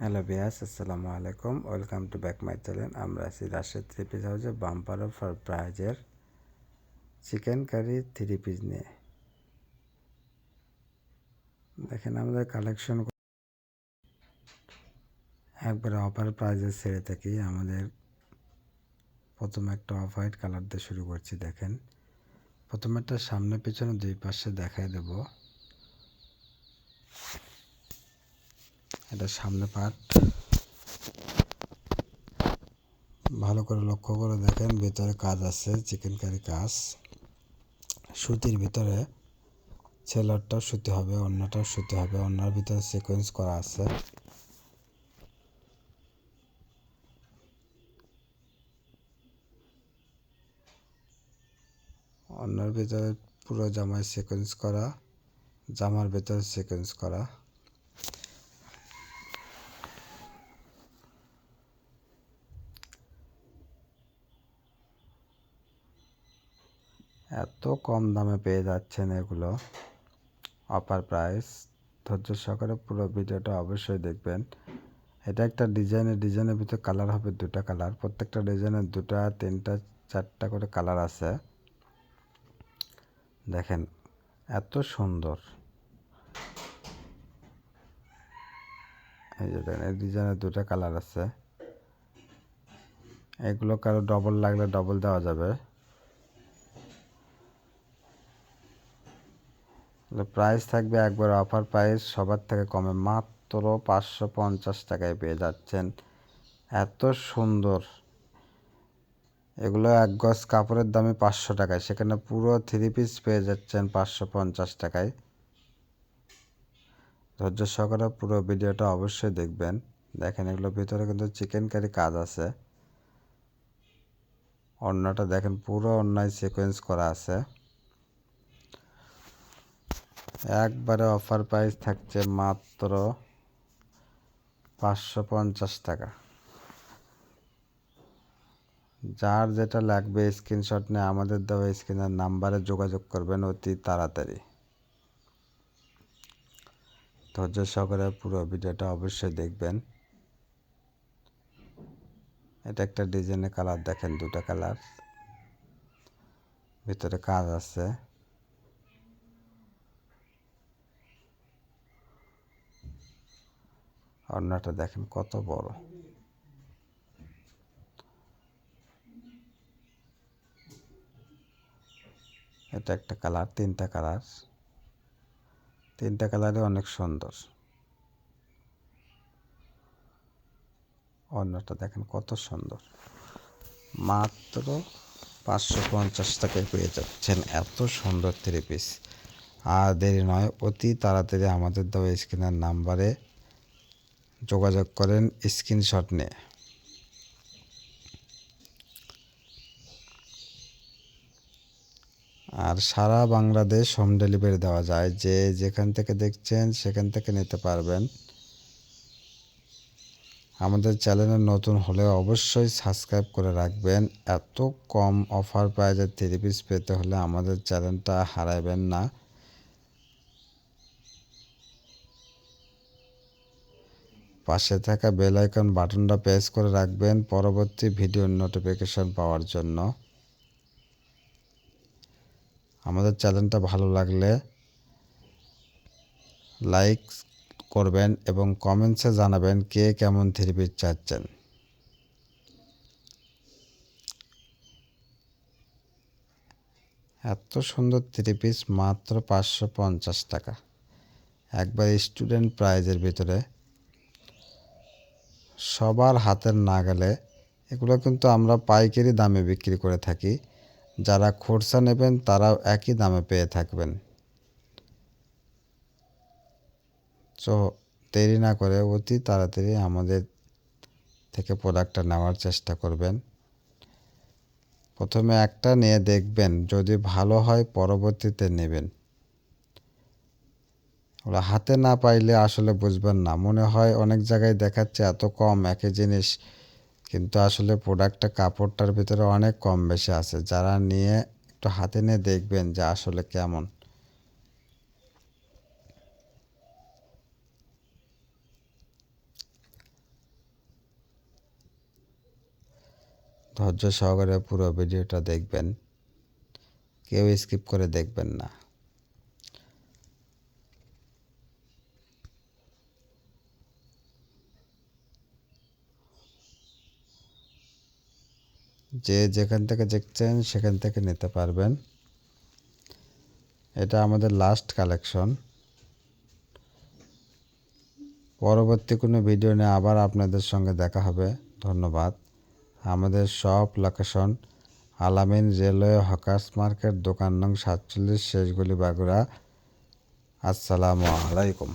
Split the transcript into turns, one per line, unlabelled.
Hello বিয়াস আসসালামু আলাইকুম welcome to back my channel আমরা আছি রাশেদ থ্রি পিস হাউসে বাম্পার অফার প্রাইজের চিকেন কারি থ্রি পিস নিয়ে। দেখেন আমাদের কালেকশন একবারে অফার প্রাইজে ছেড়ে থাকি আমাদের প্রথমে একটা অফ হোয়াইট কালার দিয়ে শুরু করছি, দেখেন। প্রথমে একটা সামনে পিছনে দুই পাশে দেখাই দেব। এটা সামনে পার্ট ভালো করে লক্ষ্য করে দেখেন, ভিতরে কাজ আছে চিকেন কারি কাজ। সুতির ভিতরে ছেলারটাও সুতি হবে, অন্যটাও সুতি হবে, অন্যার ভিতরে সিকোয়েন্স করা আছে। অন্যার ভিতরে পুরো জামায় সিকোয়েন্স করা, জামার ভিতরে সিকোয়েন্স করা। এত কম দামে পেয়ে যাচ্ছেন এগুলো। Offer price. ধৈর্য সহকারে পুরো ভিডিওটা অবশ্যই দেখবেন। এটা একটা ডিজাইনের ডিজাইনের ভিতরে কালার হবে দুটা কালার। প্রত্যেকটা ডিজাইনের দুটা, তিনটা, চারটা করে কালার আছে। দেখেন, এত সুন্দর। এই যে দেখেন, এই ডিজাইনের দুটা কালার আছে। এগুলো কারও ডবল লাগলে ডবল দেওয়া যাবে। প্রাইস থাকবে একবার অফার প্রাইস সবার থেকে কমে। মাত্র পাঁচশো পঞ্চাশ টাকায় পেয়ে যাচ্ছেন। এত সুন্দর। এগুলো এক গজ কাপড়ের দামে পাঁচশো টাকায়। সেখানে পুরো থ্রি পিস পেয়ে যাচ্ছেন পাঁচশো পঞ্চাশ টাকায়। ধৈর্য সহকারে পুরো ভিডিওটা অবশ্যই দেখবেন। দেখেন, এগুলোর ভিতরে কিন্তু চিকেন কারি কাজ আছে। অন্যটা দেখেন, পুরো অন্যায় সিকোয়েন্স করা আছে। একবারে অফার প্রাইস থাকছে মাত্র পাঁচশো পঞ্চাশ টাকা। যার যেটা লাগবে স্ক্রিনশট নিয়ে আমাদের দেওয়া স্ক্রিনের নাম্বারে যোগাযোগ করবেন অতি তাড়াতাড়ি। ধৈর্য সহকারে পুরো ভিডিওটা অবশ্যই দেখবেন। এটা একটা ডিজাইনের কালার দেখেন দুটা কালার ভিতরে কাজ আছে। অন্যটা দেখেন কত বড়। এটা একটা কালার, তিনটা কালার। তিনটা কালারই অনেক সুন্দর। অন্যটা দেখেন কত সুন্দর। মাত্র পাঁচশো পঞ্চাশ টাকায় পেয়ে যাচ্ছেন এত সুন্দর থ্রি পিস আর দেরি নয়, অতি তাড়াতাড়ি আমাদের দেওয়া স্ক্রিনের নাম্বারে যোগাযোগ করেন স্ক্রিনশট নিয়ে। আর সারা বাংলাদেশ হোম ডেলিভারি দেওয়া যায়। যে যেখান থেকে দেখছেন সেখান থেকে নিতে পারবেন। আমাদের চ্যানেলে নতুন হলে অবশ্যই সাবস্ক্রাইব করে রাখবেন। এত কম অফার প্রাইজে থ্রি পিস পেতে হলে আমাদের চ্যানেলটা হারাবেন না। পাশে থাকা বেল আইকন বাটনটা প্রেস করে রাখবেন পরবর্তী ভিডিওর নোটিফিকেশন পাওয়ার জন্য। আমাদের চ্যানেলটা ভালো লাগলে লাইক করবেন এবং কমেন্টসে জানাবেন কে কেমন থ্রি পিস চাচ্ছেন। এত সুন্দর থ্রি পিস মাত্র পাঁচশো পঞ্চাশ টাকা। একবার স্টুডেন্ট প্রাইজের ভিতরে সবার হাতের না গেলে এগুলো কিন্তু আমরা পাইকারি দামে বিক্রি করে থাকি। যারা খরচা নেবেন তারাও একই দামে পেয়ে থাকবেন। তো দেরি না করে অতি তাড়াতাড়ি আমাদের থেকে প্রোডাক্টটা নেওয়ার চেষ্টা করবেন। প্রথমে একটা নিয়ে দেখবেন, যদি ভালো হয় পরবর্তীতে নেবেন। ওরা হাতে না পাইলে আসলে বুঝবেন না। মনে হয় অনেক জায়গায় দেখাচ্ছে এত কম একই জিনিস, কিন্তু আসলে প্রোডাক্টটা কাপড়টার ভিতরে অনেক কম বেশি আছে। যারা নিয়ে একটু হাতে নিয়ে দেখবেন যে আসলে কেমন। ধৈর্য সহকারে পুরো ভিডিওটা দেখবেন। কেউ স্কিপ করে দেখবেন না। যে যেখান থেকে দেখছেন, সেখান থেকে নিতে পারবেন। এটা আমাদের লাস্ট কালেকশন পরবর্তী কোনো ভিডিও নিয়ে আবার আপনাদের সঙ্গে দেখা হবে। ধন্যবাদ। আমাদের সব লোকেশন আলামিন রেলওয়ে হকার্স মার্কেট, দোকান নং সাতচল্লিশ, শেষগুলি বাগুড়া আসসালামু আলাইকুম।